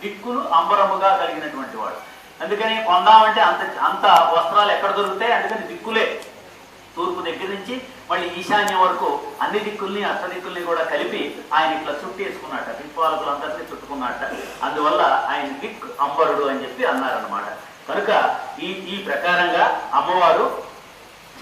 దిక్కులు అంబరముగా కలిగినటువంటి వాడు. అందుకని కొందామంటే అంత అంత వస్త్రాలు ఎక్కడ దొరుకుతాయి? అందుకని దిక్కులే. తూర్పు దగ్గర నుంచి మళ్ళీ ఈశాన్యం వరకు అన్ని దిక్కుల్ని అష్ట దిక్కుల్ని కూడా కలిపి ఆయన ఇట్లా చుట్టేసుకున్నట్ట. దిక్పాలకులందరినీ చుట్టుకున్నట్ట. అందువల్ల ఆయన దిక్ అంబరుడు అని చెప్పి అన్నారనమాట కనుక ఈ ఈ ప్రకారంగా అమ్మవారు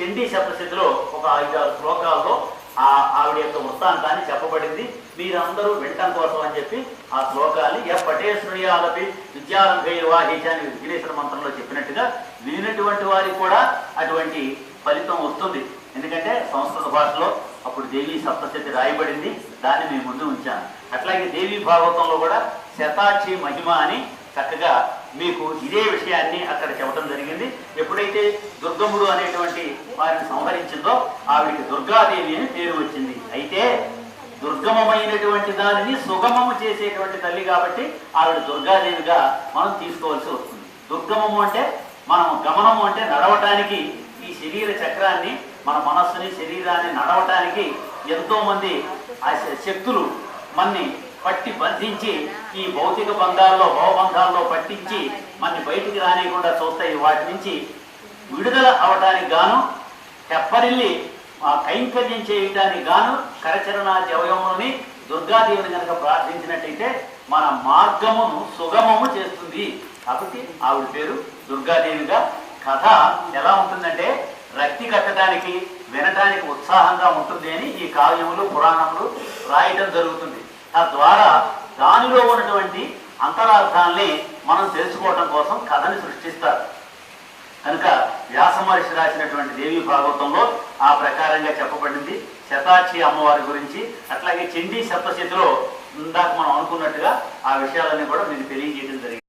చండీ సప్తశతిలో ఒక ఐదారు శ్లోకాల్లో ఆ ఆవిడ యొక్క వృత్తాంతాన్ని చెప్పబడింది. మీరందరూ వినటం కోసం అని చెప్పి ఆ శ్లోకాన్ని ఎ పటేశ్వరియాలపి విద్యారంభైర్వాహీచ అని విఘ్నేశ్వర మంత్రంలో చెప్పినట్టుగా వినటువంటి వారికి కూడా అటువంటి ఫలితం వస్తుంది. ఎందుకంటే సంస్కృత భాషలో అప్పుడు దేవి సప్తశతి రాయబడింది. దాన్ని మేము ముందు ఉంచాను అట్లాగే దేవి భాగవతంలో కూడా శతాక్షి మహిమ అని చక్కగా మీకు ఇదే విషయాన్ని అక్కడ చెప్పడం జరిగింది. ఎప్పుడైతే దుర్గముడు అనేటువంటి వారిని సంహరించిందో ఆవిడికి దుర్గాదేవి అని పేరు వచ్చింది. అయితే దుర్గమమైనటువంటి దానిని సుగమము చేసేటువంటి తల్లి కాబట్టి ఆవిడ దుర్గాదేవిగా మనం తీసుకోవాల్సి వస్తుంది. దుర్గమము అంటే మనం గమనము అంటే నడవటానికి ఈ శరీర చక్రాన్ని మన మనస్సుని శరీరాన్ని నడవటానికి ఎంతో మంది ఆ శ- శక్తులు మన్ని పట్టి బంధించి ఈ భౌతిక బంధాల్లో భవబంధాల్లో పట్టించి మన్ని బయటికి రానియకుండా చూస్తాయి. వాటి నుంచి విడుదల అవడానికి గాను తెప్పరిల్లి ఆ కైంకర్యం చేయటానికి గాను కరచరణాది అవయవములని దుర్గాదేవిని కనుక ప్రార్థించినట్టయితే మన మార్గమును సుగమము చేస్తుంది. కాబట్టి ఆవిడ పేరు దుర్గాదేవిగా. కథ ఎలా ఉంటుందంటే రక్తి కట్టడానికి వినడానికి ఉత్సాహంగా ఉంటుంది అని ఈ కావ్యములు పురాణములు రాయటం జరుగుతుంది. తద్వారా దానిలో ఉన్నటువంటి అంతరార్థాల్ని మనం తెలుసుకోవటం కోసం కథని సృష్టిస్తారు. కనుక వ్యాస మహర్షి రాసినటువంటి దేవి భాగవతంలో ఆ ప్రకారంగా చెప్పబడింది. శతాక్షి అమ్మవారి గురించి అట్లాగే చండీ సప్తశతిలో ఇందాక మనం అనుకున్నట్టుగా ఆ విషయాలన్నీ కూడా మీకు తెలియజేయడం జరిగింది.